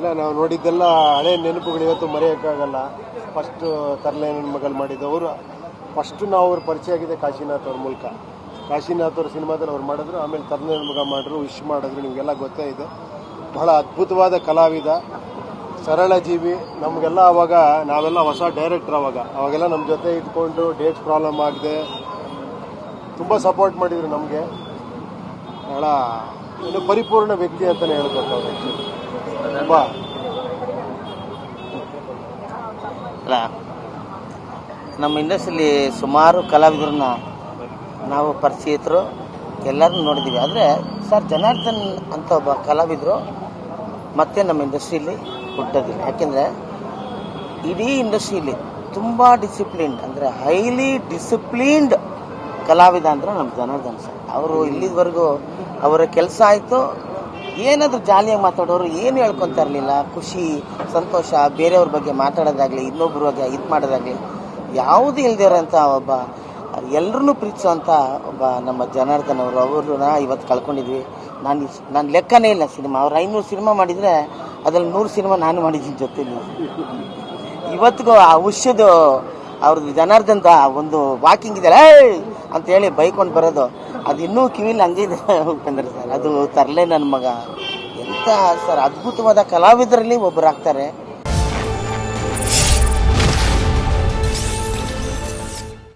ಇಲ್ಲ, ನಾವು ನೋಡಿದ್ದೆಲ್ಲ ಹಳೆ ನೆನಪುಗಳು ಇವತ್ತು ಮರೆಯೋಕ್ಕಾಗಲ್ಲ. ಫಸ್ಟ್ ತರಲೆ ಮಗಳು ಅವರು ಫಸ್ಟ್ ನಾವು ಅವ್ರ ಪರಿಚಯ ಆಗಿದೆ ಕಾಶಿನಾಥ್ ಅವ್ರ ಮೂಲಕ. ಕಾಶಿನಾಥ್ ಅವ್ರ ಸಿನಿಮಾದಲ್ಲಿ ಅವ್ರು ಮಾಡಿದ್ರು, ಆಮೇಲೆ ತರಲೆ ಮಗ ಮಾಡಿದ್ರು ವಿಶ್ ಮಾಡಿದ್ರು, ನಿಮಗೆಲ್ಲ ಗೊತ್ತೇ ಇದೆ. ಬಹಳ ಅದ್ಭುತವಾದ ಕಲಾವಿದ ಸರಳ ಜೀವಿ ನಮಗೆಲ್ಲ ಅವಾಗ ನಾವೆಲ್ಲ ಹೊಸ ಡೈರೆಕ್ಟರ್ ಅವಾಗ. ಅವಾಗೆಲ್ಲ ನಮ್ಮ ಜೊತೆ ಇದ್ಕೊಂಡು ಡೇಟ್ಸ್ ಪ್ರಾಬ್ಲಮ್ ಆಗದೆ ತುಂಬ ಸಪೋರ್ಟ್ ಮಾಡಿದ್ರು ನಮಗೆ. ಬಹಳ ಇನ್ನು ಪರಿಪೂರ್ಣ ವ್ಯಕ್ತಿ ಅಂತಲೇ ಹೇಳ್ಬೇಕು ಅವ್ರು ತುಂಬ ಅಲ್ಲ, ನಮ್ಮ ಇಂಡಸ್ಟ್ರಿಲಿ ಸುಮಾರು ಕಲಾವಿದರನ್ನ ನಾವು ಪರಿಚಯಿತರು, ಎಲ್ಲರನ್ನೂ ನೋಡಿದ್ದೀವಿ. ಆದರೆ, ಸರ್, ಜನಾರ್ದನ್ ಅಂತ ಒಬ್ಬ ಕಲಾವಿದರು ಮತ್ತೆ ನಮ್ಮ ಇಂಡಸ್ಟ್ರಿಯಲ್ಲಿ ಹುಟ್ಟೋದಿಲ್ಲ ಯಾಕೆಂದರೆ, ಇಡೀ ಇಂಡಸ್ಟ್ರಿಯಲ್ಲಿ ತುಂಬ ಡಿಸಿಪ್ಲಿನ್ಡ್ ಅಂದರೆ ಹೈಲಿ ಡಿಸಿಪ್ಲೀನ್ಡ್ ಕಲಾವಿದ ಅಂದರೆ ನಮ್ಮ ಜನಾರ್ದನ್ ಸರ್. ಅವರು ಇಲ್ಲಿವರೆಗೂ ಅವರ ಕೆಲಸ ಆಯಿತು ಏನಾದರೂ ಜಾಲಿಯಾಗಿ ಮಾತಾಡೋರು ಏನು ಹೇಳ್ಕೊತಾ ಇರಲಿಲ್ಲ. ಖುಷಿ, ಸಂತೋಷ, ಬೇರೆಯವ್ರ ಬಗ್ಗೆ ಮಾತಾಡೋದಾಗಲಿ ಇನ್ನೊಬ್ಬರ ಬಗ್ಗೆ ಇದು ಮಾಡೋದಾಗಲಿ, ಯಾವುದೂ ಇಲ್ದಿರೋಂಥ ಒಬ್ಬ ಎಲ್ಲರನ್ನೂ ಪ್ರೀತಿಸುವಂಥ ಒಬ್ಬ ನಮ್ಮ ಜನಾರ್ದನ್ ಅವರು ಅವ್ರನ್ನ ಇವತ್ತು ಕಳ್ಕೊಂಡಿದ್ವಿ. ನಾನು ನಾನು ಲೆಕ್ಕನೇ ಇಲ್ಲ ಸಿನಿಮಾ. ಅವ್ರು ಐನೂರು ಸಿನಿಮಾ ಮಾಡಿದರೆ ಅದ್ರಲ್ಲಿ ನೂರು ಸಿನಿಮಾ ನಾನು ಮಾಡಿದ್ದೀನಿ ಜೊತೆಲಿ. ಇವತ್ತಿಗೂ ಆ ಉಷ್ಯದು ಅವ್ರದ್ದು ಜನಾರ್ದನ್ ಒಂದು ವಾಕಿಂಗ್ ಇದೆ ಅಂತ ಹೇಳಿ ಬೈಕೊಂಡು ಬರೋದು. ಅದು ಇನ್ನೂ ಕಿವಿಲಿ ಹಂಗೆ ಇದೆ, ಉಪೇಂದ್ರ ಸರ್. ಅದು ತರಲೆ ನನ್ನ ಮಗ. ಎಂಥ ಸರ್ ಅದ್ಭುತವಾದ ಕಲಾವಿದರಲ್ಲಿ ಒಬ್ಬರಾಗ್ತಾರೆ